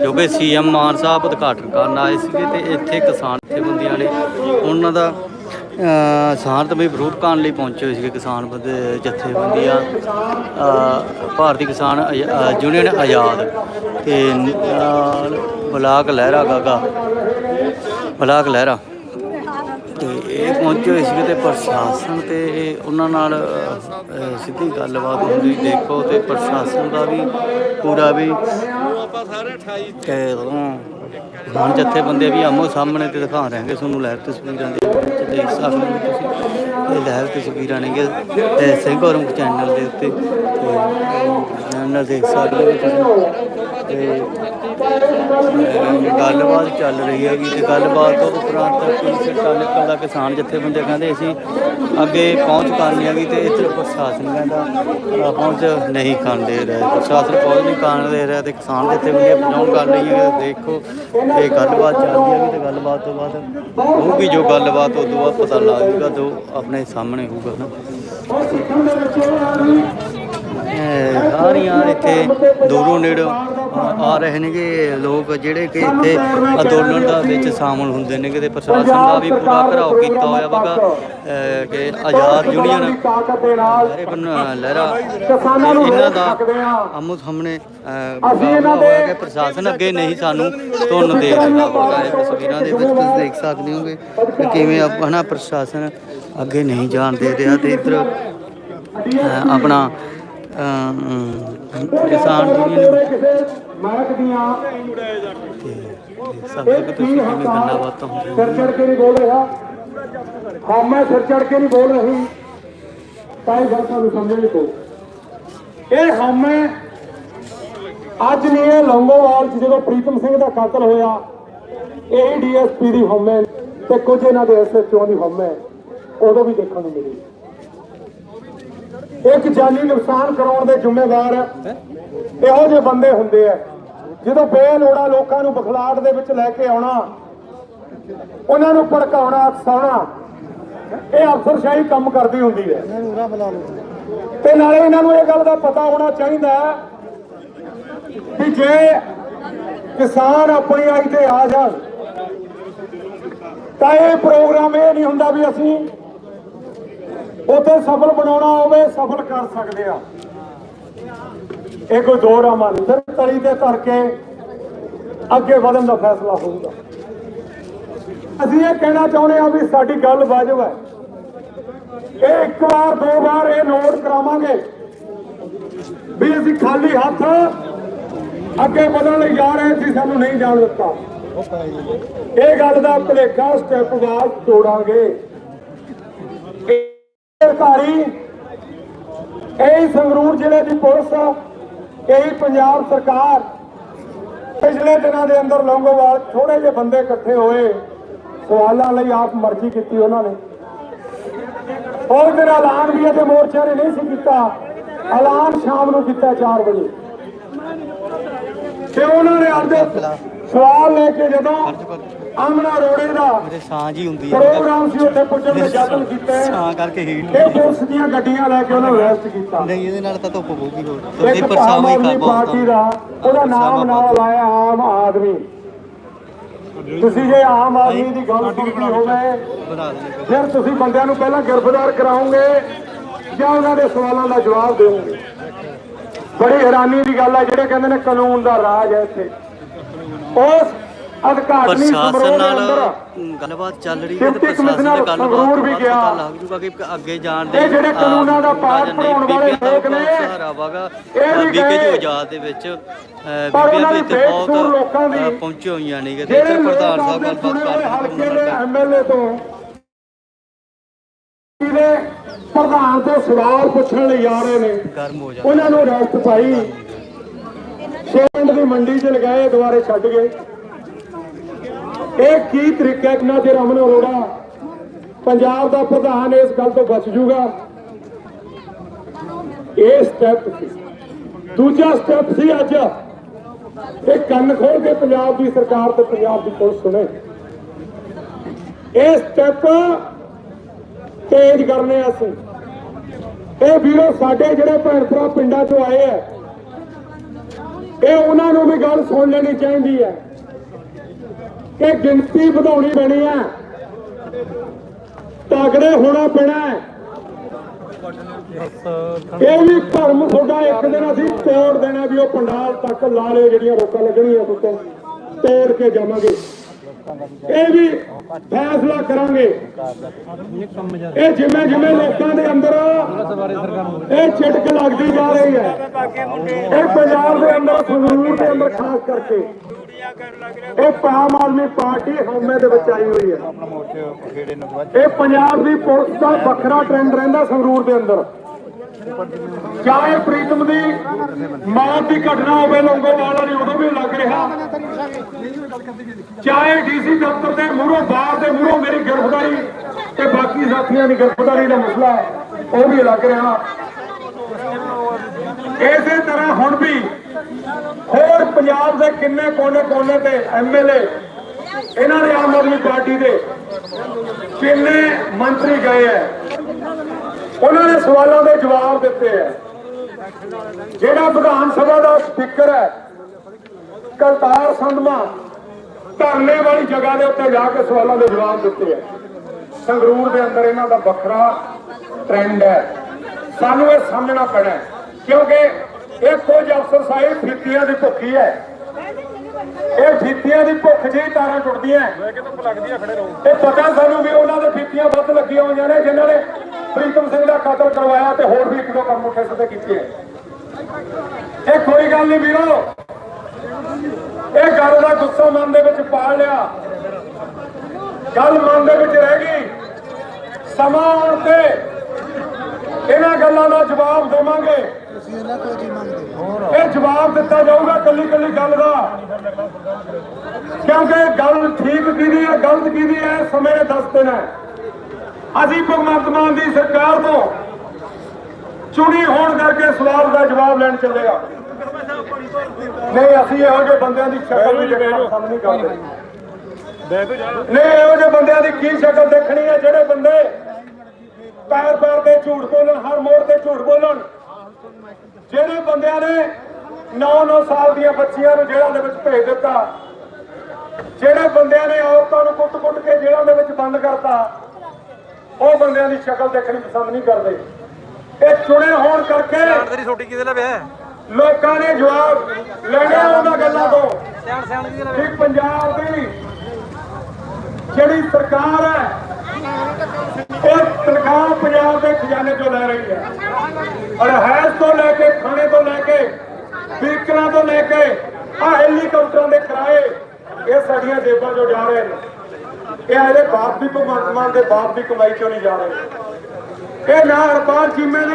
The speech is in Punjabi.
ਜੋ ਕਿ ਸੀਐਮ ਮਾਨ ਸਾਹਿਬ ਉਦਘਾਟਨ ਕਰਨ ਆਏ ਸੀਗੇ ਤੇ ਇੱਥੇ ਕਿਸਾਨ ਜਥੇਬੰਦੀਆਂ ਨੇ ਉਹਨਾਂ ਦਾ ਸ਼ਾਂਤਮਈ ਵਿਰੋਧ ਕਰਨ ਲਈ ਪਹੁੰਚੇ ਹੋਏ ਸੀਗੇ ਕਿਸਾਨ ਬੰਦੇ, ਜਥੇਬੰਦੀਆਂ ਭਾਰਤੀ ਕਿਸਾਨ ਯੂਨੀਅਨ ਆਜ਼ਾਦ ਤੇ ਬਲਾਕ ਲਹਿਰਾ ਗਾਗਾ, ਬਲਾਕ ਲਹਿਰਾ। ਤੇ ਇਹ ਪਹੁੰਚੇ ਹੋਏ ਸੀਗੇ ਤੇ ਪ੍ਰਸ਼ਾਸਨ ਤੇ ਉਹਨਾਂ ਨਾਲ ਸਿੱਧੀ ਗੱਲਬਾਤ ਹੁੰਦੀ, ਦੇਖੋ ਤੇ ਪ੍ਰਸ਼ਾਸਨ ਦਾ ਵੀ, ਪੂਰਾ ਵੀ ਤੇ ਉਦੋਂ ਹੁਣ ਜਥੇਬੰਦੇ ਵੀ ਆਮੋ ਸਾਹਮਣੇ ਤੇ ਦਿਖਾ ਰਹੇ ਹਾਂ ਤੁਹਾਨੂੰ ਲਾਈਵ ਤਸਵੀਰਾਂ ਦੇ ਵਿੱਚ। ਦੇਖ ਸਕਦੇ ਹੋ ਤੁਸੀਂ, ਇਹ ਲਾਈਵ ਤਸਵੀਰਾਂ ਨੇਗੇ ਤੇ ਸਿੰਘ ਔਰੰਗ ਚੈਨਲ ਦੇ ਉੱਤੇ ਤੇ ਚੈਨਲ ਦੇਖ ਸਕਦੇ ਹੋ ਤੁਸੀਂ। ਤੇ ਗੱਲਬਾਤ ਚੱਲ ਰਹੀ ਹੈਗੀ ਤੇ ਗੱਲਬਾਤ ਤੋਂ ਉਪਰੰਤ ਪੁਲਿਸ ਦਾ ਨਿਕਲਦਾ ਕਿਸਾਨ ਜਥੇਬੰਦੇ ਕਹਿੰਦੇ ਅਸੀਂ ਅੱਗੇ ਪਹੁੰਚ ਕਰਨੀ ਹੈਗੀ ਤੇ ਇੱਧਰ ਪ੍ਰਸ਼ਾਸਨ ਕਹਿੰਦਾ ਪਹੁੰਚ ਨਹੀਂ ਕਰਨ ਦੇ ਰਿਹਾ। ਪ੍ਰਸ਼ਾਸਨ ਪਹੁੰਚ ਨਹੀਂ ਕਰਨ ਦੇ ਰਿਹਾ ਤੇ ਕਿਸਾਨ ਜਥੇਬੰਦੀਆਂ ਪਹੁੰਚ ਕਰ ਰਹੀ ਹੈ ਦੇਖੋ ਇਹ ਗੱਲਬਾਤ ਚੱਲਦੀ ਹੈਗੀ ਤੇ ਗੱਲਬਾਤ ਤੋਂ ਬਾਅਦ ਹੋਊਗੀ ਜੋ ਗੱਲਬਾਤ, ਉਹ ਤੋਂ ਬਾਅਦ ਪਤਾ ਲੱਗ ਜਾਊਗਾ ਜੋ ਆਪਣੇ ਸਾਹਮਣੇ ਹੋਊਗਾ ਨਾ। ਸਾਰੀਆਂ ਇੱਥੇ ਦੂਰੋਂ ਨੇੜੋਂ ਆ ਰਹੇ ਨੇਗੇ ਲੋਕ ਜਿਹੜੇ ਕਿ ਇੱਥੇ ਅੰਦੋਲਨ ਦਾ ਵਿੱਚ ਸ਼ਾਮਲ ਹੁੰਦੇ ਨੇਗੇ ਤੇ ਪ੍ਰਸ਼ਾਸਨ ਦਾ ਵੀ ਪੂਰਾ ਘਰਾਓ ਕੀਤਾ ਹੋਇਆ ਵਗਾ ਕਿ ਆਜ਼ਾਦ ਯੂਨੀਅਨ ਤਾਕਤ ਦੇ ਨਾਲ ਸਾਰੇ ਬਨ ਲਹਿਰਾ ਇਹਨਾਂ ਦਾ ਆਮੋ ਸਾਹਮਣੇ ਮੁਕਾਬਲਾ ਹੋਇਆ ਕਿ ਪ੍ਰਸ਼ਾਸਨ ਅੱਗੇ ਨਹੀਂ ਸਾਨੂੰ ਤੁਰਨ ਦੇ ਰਿਹਾ ਵਗਾ ਇਹ ਤਸਵੀਰਾਂ ਦੇ ਵਿੱਚ ਤੁਸੀਂ ਦੇਖ ਸਕਦੇ ਹੋਗੇ ਕਿ ਕਿਵੇਂ ਆਪਣਾ ਪ੍ਰਸ਼ਾਸਨ ਅੱਗੇ ਨਹੀਂ ਜਾਣ ਦੇ ਰਿਹਾ ਤੇ ਇੱਧਰ ਆਪਣਾ ਕਿਸਾਨ ਯੂਨੀਅਨ ਮਾਰਕ ਦੀਆਂ। ਸਭ ਤੋਂ ਤੁਸੀਂ ਗੱਲਾਂ ਬਾਤਾਂ ਸਿਰ ਚੜ ਕੇ ਨਹੀਂ ਬੋਲ ਰਿਹਾ। ਹਾਂ ਮੈਂ ਸਿਰ ਚੜ ਕੇ ਨਹੀਂ ਬੋਲ ਰਹੀ। ਤਾਂ ਇਹ ਗੱਲ ਤੁਹਾਨੂੰ ਸਮਝਣੀ ਪਊ। ਇਹ ਹਉਮੈ ਅੱਜ ਨਹੀਂ ਇਹ ਲੰਗੋਵਾਲ 'ਚ ਜਦੋਂ ਪ੍ਰੀਤਮ ਸਿੰਘ ਦਾ ਕਤਲ ਹੋਇਆ ਇਹ ਡੀਐਸਪੀ ਦੀ ਹਉਮੈ ਤੇ ਕੁਝ ਇਹਨਾਂ ਦੇ ਐਸਐਚਓ ਦੀ ਹਉਮੈ ਉਦੋਂ ਵੀ ਦੇਖਣ ਨੂੰ ਮਿਲੀ। ਇੱਕ ਜਾਨੀ ਨੁਕਸਾਨ ਕਰਾਉਣ ਦੇ ਜ਼ਿੰਮੇਵਾਰ ਇਹੋ ਜਿਹੇ ਬੰਦੇ ਹੁੰਦੇ ਆ। ਜਦੋਂ ਬੇਲੋੜਾ ਲੋਕਾਂ ਨੂੰ ਬਖਲਾਟ ਦੇ ਵਿੱਚ ਲੈ ਕੇ ਆਉਣਾ, ਉਹਨਾਂ ਨੂੰ ਭੜਕਾਉਣਾ ਉਕਸਾਉਣਾ ਇਹ ਅਫਸਰਸ਼ਾਹੀ ਕੰਮ ਕਰਦੀ ਹੁੰਦੀ ਹੈ। ਤੇ ਨਾਲੇ ਇਹਨਾਂ ਨੂੰ ਇਹ ਗੱਲ ਦਾ ਪਤਾ ਹੋਣਾ ਚਾਹੀਦਾ ਹੈ ਕਿ ਜੇ ਕਿਸਾਨ ਆਪਣੀ ਆਈ ਤੇ ਆ ਜਾਣ, ਤਾਂ ਇਹ ਪ੍ਰੋਗਰਾਮ ਇਹ ਨਹੀਂ ਹੁੰਦਾ ਵੀ ਅਸੀਂ ਉੱਥੇ ਸਫਲ ਬਣਾਉਣਾ ਹੋਵੇ, ਸਫਲ ਕਰ ਸਕਦੇ ਆ ਇਹ ਕੋਈ ਦੋ ਰਾਮਾਂ ਨਹੀਂ। ਫਿਰ ਤਲੀ ਤੇ ਧਰ ਕੇ ਅੱਗੇ ਵਧਣ ਦਾ ਫੈਸਲਾ ਹੋਊਗਾ। ਅਸੀਂ ਇਹ ਕਹਿਣਾ ਚਾਹੁੰਦੇ ਹਾਂ ਵੀ ਸਾਡੀ ਗੱਲ ਵਾਜਬ ਹੈ। ਇਹ ਇੱਕ ਵਾਰ, ਦੋ ਵਾਰ ਇਹ ਨੋਟ ਕਰਾਵਾਂਗੇ ਵੀ ਅਸੀਂ ਖਾਲੀ ਹੱਥ ਅੱਗੇ ਵਧਣ ਲਈ ਜਾ ਰਹੇ ਸੀ, ਸਾਨੂੰ ਨਹੀਂ ਜਾਣ ਦਿੱਤਾ। ਇਹ ਗੱਲ ਦਾ ਭਲੇਖਾ ਸਟੈਪ ਬਾਅਦ ਤੋੜਾਂਗੇ। ਇਹ ਅਧਿਕਾਰੀ ਇਹ ਸੰਗਰੂਰ ਜ਼ਿਲ੍ਹੇ ਦੀ ਪੁਲਿਸ ਇਹ ਪੰਜਾਬ ਸਰਕਾਰ ਪਿਛਲੇ ਦਿਨਾਂ ਦੇ ਅੰਦਰ ਲੌਂਗੋਵਾਲ ਥੋੜੇ ਜਿਹੇ ਬੰਦੇ ਇਕੱਠੇ ਹੋਏ, ਸਵਾਲਾਂ ਲਈ ਆਪ ਮਰਜ਼ੀ ਕੀਤੀ ਉਹਨਾਂ ਨੇ। ਉਹ ਦਿਨ ਐਲਾਨ ਵੀ ਇਹਦੇ ਮੋਰਚੇ ਨੇ ਨਹੀਂ ਸੀ ਕੀਤਾ। ਐਲਾਨ ਸ਼ਾਮ ਨੂੰ ਕੀਤਾ 4 ਵਜੇ। ਤੇ ਉਹਨਾਂ ਨੇ ਅੱਜ ਸਵਾਲ ਲੈ ਕੇ ਜਦੋਂ ਆਮਨਾ ਰੋੜੇ ਦਾ ਮੇਰੇ ਸਾਹ ਜੀ ਹੁੰਦੀ ਹੈ ਪ੍ਰੋਗਰਾਮ ਸੀ ਉੱਥੇ ਪੁੱਜਣ ਦੇ ਯਤਨ ਕੀਤੇ। ਸਾਹ ਕਰਕੇ ਹੀਟ ਇਹ ਪੁਲਿਸ ਦੀਆਂ ਗੱਡੀਆਂ ਲੈ ਕੇ ਉਹਨਾਂ ਨੂੰ ਅਰੈਸਟ ਕੀਤਾ। ਨਹੀਂ ਇਹਦੇ ਨਾਲ ਤਾਂ ਧੁੱਪ ਪਊਗੀ ਹੋਰ ਪਰਛਾਵਾਂ ਆਮ ਹੀ ਖਾ ਪਾਰਟੀ ਦਾ ਉਹਦਾ ਨਾਮ ਨਾਲ ਲਾਇਆ ਆਮ ਆਦਮੀ। ਤੁਸੀਂ ਜੇ ਆਮ ਆਦਮੀ ਦੀ ਗੱਲ ਸੁਣਨੀ ਹੋਵੇ ਫਿਰ ਤੁਸੀਂ ਬੰਦਿਆਂ ਨੂੰ ਪਹਿਲਾਂ ਗ੍ਰਿਫਤਾਰ ਕਰਾਓਗੇ ਜਾਂ ਉਹਨਾਂ ਦੇ ਸਵਾਲਾਂ ਦਾ ਜਵਾਬ ਦਿਓਗੇ? ਬੜੀ ਹੈਰਾਨੀ ਦੀ ਗੱਲ ਹੈ ਜਿਹੜੇ ਕਹਿੰਦੇ ਨੇ ਕਾਨੂੰਨ ਦਾ ਰਾਜ ਹੈ ਇੱਥੇ। ਉਸ ਪ੍ਰਸ਼ਾਸਨ ਨਾਲ ਗੱਲਬਾਤ ਚੱਲ ਰਹੀ ਹੈ ਤੇ ਪ੍ਰਸ਼ਾਸਨ ਨਾਲ ਗੱਲਬਾਤ ਤੋਂ ਵੀ ਗਿਆ। ਲੱਗ ਜੂਗਾ ਕਿ ਅੱਗੇ ਜਾਣ ਦੇ ਇਹ ਜਿਹੜੇ ਕਾਨੂੰਨਾਂ ਦਾ ਪਾਠ ਪੜਾਉਣ ਵਾਲੇ ਲੋਕ ਨੇ, ਬਹੁਤ ਸਹਾਰਾ ਵਾਗਾ। ਇਹ ਵੀ ਬੀਕੇ। ਜੋ ਆਜ਼ਾਦ ਦੇ ਵਿੱਚ ਬੀਬੀਆਂ ਵੀ ਇੱਥੇ ਬਹੁਤ ਪਹੁੰਚੇ ਹੋਈਆਂ ਨੇ ਤੇ ਇੱਥੇ ਲੋਕ ਪ੍ਰਧਾਨ ਸਾਹਿਬ ਗੱਲਬਾਤ ਕਰ ਰਹੇ ਹਲਕੇ ਦੇ ਐਮਐਲਏ ਤੋਂ। ਜਿਹੜੇ ਪ੍ਰਧਾਨ ਤੋਂ ਸਵਾਲ ਪੁੱਛਣ ਲਈ ਆ ਰਹੇ ਨੇ ਉਹਨਾਂ ਨੂੰ। ਅਰੈਸਟ ਪਾਈ। ਪਿੰਡ ਦੀ ਮੰਡੀ 'ਚ ਲਗਾਏ ਦੁਬਾਰੇ ਛੱਡ ਗਏ। ਇਹ ਕੀ ਤਰੀਕਾ ਹੈ ਕਿੰਨਾ ਚਿਰ ਅਮਨ ਅਰੋੜਾ ਪੰਜਾਬ ਦਾ ਪ੍ਰਧਾਨ ਇਸ ਗੱਲ ਤੋਂ ਬਚ ਜੂਗਾ? ਇਹ ਸਟੈਪ ਸੀ। ਦੂਜਾ ਸਟੈਪ ਸੀ ਅੱਜ। ਇਹ ਕੰਨ ਖੋਲ ਕੇ ਪੰਜਾਬ ਦੀ ਸਰਕਾਰ ਤੇ ਪੰਜਾਬ ਦੀ ਪੁਲਿਸ ਸੁਣੇ। ਇਹ ਸਟੈਪ ਤੇਜ਼ ਕਰਨੇ ਅਸੀਂ। ਇਹ ਵੀਰੋ, ਸਾਡੇ ਜਿਹੜੇ ਭੈਣ ਭਰਾ ਪਿੰਡਾਂ ਚੋਂ ਆਏ ਆ, ਇਹ ਉਹਨਾਂ ਨੂੰ ਵੀ ਗੱਲ ਸੁਣ ਲੈਣੀ ਚਾਹੀਦੀ ਹੈ। ਕਿ ਗਿਣਤੀ ਵਧਾਉਣੀ ਪੈਣੀ ਹੈ ਤਗੜੇ ਹੋਣਾ ਪੈਣਾ ਇਹ ਵੀ ਧਰਮ ਤੁਹਾਡਾ ਇੱਕ ਦਿਨ ਅਸੀਂ ਤੋੜ ਦੇਣਾ ਵੀ ਉਹ ਪੰਡਾਲ ਤੱਕ ਲਾਲੇ ਜਿਹੜੀਆਂ ਰੋਕਾਂ ਲੱਗਣੀਆਂ ਉੱਤੇ ਤੋੜ ਕੇ ਜਾਵਾਂਗੇ। ਇਹ ਵੀ ਫੈਸਲਾ ਕਰਾਂਗੇ। ਇਹ ਜਿਵੇਂ ਜਿਵੇਂ ਲੋਕਾਂ ਦੇ ਅੰਦਰ ਇਹ ਛਿੜਕ ਲੱਗਦੀ ਜਾ ਰਹੀ ਹੈ। ਇਹ ਪੰਜਾਬ ਦੇ ਅੰਦਰ ਸੰਗਰੂਰ ਦੇ ਅੰਦਰ ਖਾਸ ਕਰਕੇ। ਇਹ ਆਮ ਆਦਮੀ ਪਾਰਟੀ ਹਉਮੈ ਦੇ ਵਿੱਚ ਆਈ ਹੋਈ ਹੈ। ਇਹ ਪੰਜਾਬ ਦੀ ਪੁਲਿਸ ਦਾ ਵੱਖਰਾ ਟ੍ਰੈਂਡ ਰਹਿੰਦਾ ਸੰਗਰੂਰ ਦੇ ਅੰਦਰ। ਚਾਹੇ ਪ੍ਰੀਤਮ ਦੀ ਮੌਤ ਦੀ ਘਟਨਾ ਹੋਵੇ ਲੰਗੋਵਾਲ ਵਾਲੀ ਉਦੋਂ ਵੀ ਲੱਗ ਰਿਹਾ। ਚਾਹੇ ਡੀਸੀ ਦਫ਼ਤਰ ਦੇ ਮੂਹਰੋਂ ਬਾਹਰ ਦੇ ਮੂਹਰੋਂ ਮੇਰੀ ਗ੍ਰਿਫਤਾਰੀ ਤੇ ਬਾਕੀ ਸਾਥੀਆਂ ਦੀ ਗ੍ਰਿਫਤਾਰੀ ਦਾ ਮਸਲਾ ਉਹ ਵੀ ਲੱਗ ਰਿਹਾ। ਇਸੇ ਤਰ੍ਹਾਂ ਹੁਣ ਵੀ ਹੋਰ ਪੰਜਾਬ ਦੇ ਕਿੰਨੇ ਕੋਨੇ ਕੋਨੇ ਤੇ ਐਮਐਲਏ ਇਹਨਾਂ ਦੇ ਆਮ ਆਦਮੀ ਪਾਰਟੀ ਦੇ ਕਿੰਨੇ ਮੰਤਰੀ ਗਏ ਹੈ ਉਹਨਾਂ ਨੇ ਸਵਾਲਾਂ ਦੇ ਜਵਾਬ ਦਿੱਤੇ ਹੈ ਜਿਹੜਾ ਵਿਧਾਨ ਸਭਾ ਦਾ ਸਪੀਕਰ ਹੈ ਕਰਤਾਰ ਸੰਧਮਾ, ਧਰਨੇ ਵਾਲੀ ਜਗ੍ਹਾ ਦੇ ਉੱਤੇ ਜਾ ਕੇ ਸਵਾਲਾਂ ਦੇ ਜਵਾਬ ਦਿੱਤੇ ਹੈ ਸੰਗਰੂਰ ਦੇ ਅੰਦਰ ਇਹਨਾਂ ਦਾ ਵੱਖਰਾ ਟ੍ਰੈਂਡ ਹੈ ਸਾਨੂੰ ਇਹ ਸਮਝਣਾ ਪੈਣਾ ਕਿਉਂਕਿ ਇਹ ਕੁਝ ਅਫਸਰ ਸਾਹਿਬ ਫਿੱਤੀਆਂ ਦੀ ਭੁੱਖੀ ਹੈ। ਇਹ ਫਿੱਤੀਆਂ ਦੀ ਭੁੱਖ ਜਿਹੀ ਤਾਰਾਂ ਟੁੱਟਦੀਆਂ ਇਹ ਪਤਾ ਸਾਨੂੰ ਵੀ ਉਹਨਾਂ ਦੇ ਫਿੱਤੀਆਂ ਵੱਧ ਲੱਗੀਆਂ ਹੋਈਆਂ ਨੇ ਜਿਨ੍ਹਾਂ ਨੇ ਪ੍ਰੀਤਮ ਸਿੰਘ ਦਾ ਕਤਲ ਕਰਵਾਇਆ ਤੇ ਹੋਰ ਵੀ ਇੱਕ ਦੋ ਕੰਮ ਉੱਥੇ ਸਿੱਧੇ ਕੀਤੇ ਹੈ। ਇਹ ਕੋਈ ਗੱਲ ਨਹੀਂ ਵੀਰੋ। ਇਹ ਗੱਲ ਦਾ ਗੁੱਸਾ ਮਨ ਦੇ ਵਿੱਚ ਪਾਲ ਲਿਆ। ਗੱਲ ਮਨ ਦੇ ਵਿੱਚ ਰਹਿ ਗਈ। ਸਮਾਂ ਆਉਣ ਤੇ ਗੱਲਾਂ ਦਾ ਜਵਾਬ ਦੇਵਾਂਗੇ। ਤੁਸੀਂ ਇਹਨਾਂ ਕੋਲ ਕੀ ਮੰਗਦੇ ਹੋ। ਇਹ ਜਵਾਬ ਦਿੱਤਾ ਜਾਊਗਾ ਕੱਲੀ ਕੱਲੀ ਗੱਲ ਦਾ। ਕਿਉਂਕਿ ਗੱਲ ਠੀਕ ਕਿਹਦੀ ਹੈ ਗਲਤ ਕਿਹਦੀ ਹੈ ਸਮੇਂ ਨੇ ਦੱਸ ਦੇਣਾ। ਅਸੀਂ ਭਗਵੰਤ ਮਾਨ ਦੀ ਸਰਕਾਰ ਤੋਂ ਚੁਣੀ ਹੋਣ ਕਰਕੇ ਸਵਾਲ ਦਾ ਜਵਾਬ ਲੈਣ ਚੱਲੇਗਾ ਨਹੀਂ ਅਸੀਂ ਇਹੋ ਜਿਹੇ ਬੰਦਿਆਂ ਦੀ ਸ਼ਕਲ ਵੀ ਦੇਖਣਾ ਪਸੰਦ ਨਹੀਂ ਕਰਦੇ। ਨਹੀਂ ਇਹੋ ਜਿਹੇ ਬੰਦਿਆਂ ਦੀ ਕੀ ਸ਼ਕਲ ਦੇਖਣੀ ਹੈ ਜਿਹੜੇ ਬੰਦੇ ਪੈਰ ਪੈਰ ਤੇ ਝੂਠ ਬੋਲਣ ਹਰ ਮੋੜ ਤੇ ਝੂਠ ਬੋਲਣ। ਜਿਹੜੇ ਬੰਦਿਆਂ ਨੇ 9-9 ਸਾਲ ਦੀਆਂ ਬੱਚੀਆਂ ਨੂੰ ਜੇਲ੍ਹਾਂ ਦੇ ਵਿੱਚ ਭੇਜ ਦਿੱਤਾ ਜਿਹੜੇ ਬੰਦਿਆਂ ਨੇ ਔਰਤਾਂ ਨੂੰ ਕੁੱਟ-ਕੁੱਟ ਕੇ ਜੇਲ੍ਹਾਂ ਦੇ ਵਿੱਚ ਬੰਦ ਕਰਤਾ ਉਹ ਬੰਦਿਆਂ ਦੀ ਸ਼ਕਲ ਦੇਖਣੀ ਪਸੰਦ ਨਹੀਂ ਕਰਦੇ। ਇਹ ਚੁਣੇ ਹੋਣ ਕਰਕੇ ਤੇਰੀ ਛੋਟੀ ਕਿਹਦੇ ਲਵੇ ਲੋਕਾਂ ਨੇ ਜਵਾਬ ਲੈਣਾ ਉਹਨਾਂ ਗੱਲਾਂ ਤੋਂ। ਸਿਆਣ ਸਿਆਣ ਕਿਹਦੇ ਲਵੇ ਪੰਜਾਬ ਦੀ ਜਿਹੜੀ ਸਰਕਾਰ ਹੈ ਉਹ ਤਨਖਾਹ ਪੰਜਾਬ ਦੇ ਖਜ਼ਾਨੇ ਚੋਂ ਲੈ ਰਹੀ ਹੈ। ਔਰ ਹੈਸ ਤੋਂ ਲੈ ਕੇ ਖਾਣੇ ਤੋਂ ਲੈ ਕੇ, ਵਹੀਕਲਾਂ ਤੋਂ ਲੈ ਕੇ ਆ ਹੈਲੀਕਾਪਟਰਾਂ ਦੇ ਕਿਰਾਏ, ਇਹ ਸਾਡੀਆਂ ਜੇਬਾਂ ਚੋਂ ਜਾ ਰਹੇ ਨੇ। ਇਹ ਇਹਦੇ ਬਾਪ ਵੀ ਭਗਵੰਤ ਮਾਨ ਦੇ ਬਾਪ ਦੀ ਕਮਾਈ ਚੋਂ ਨਹੀਂ ਜਾ ਰਹੇ। ਇਹ ਨਾ ਹਰਪਾਲ ਚੀਮੇ ਨੇ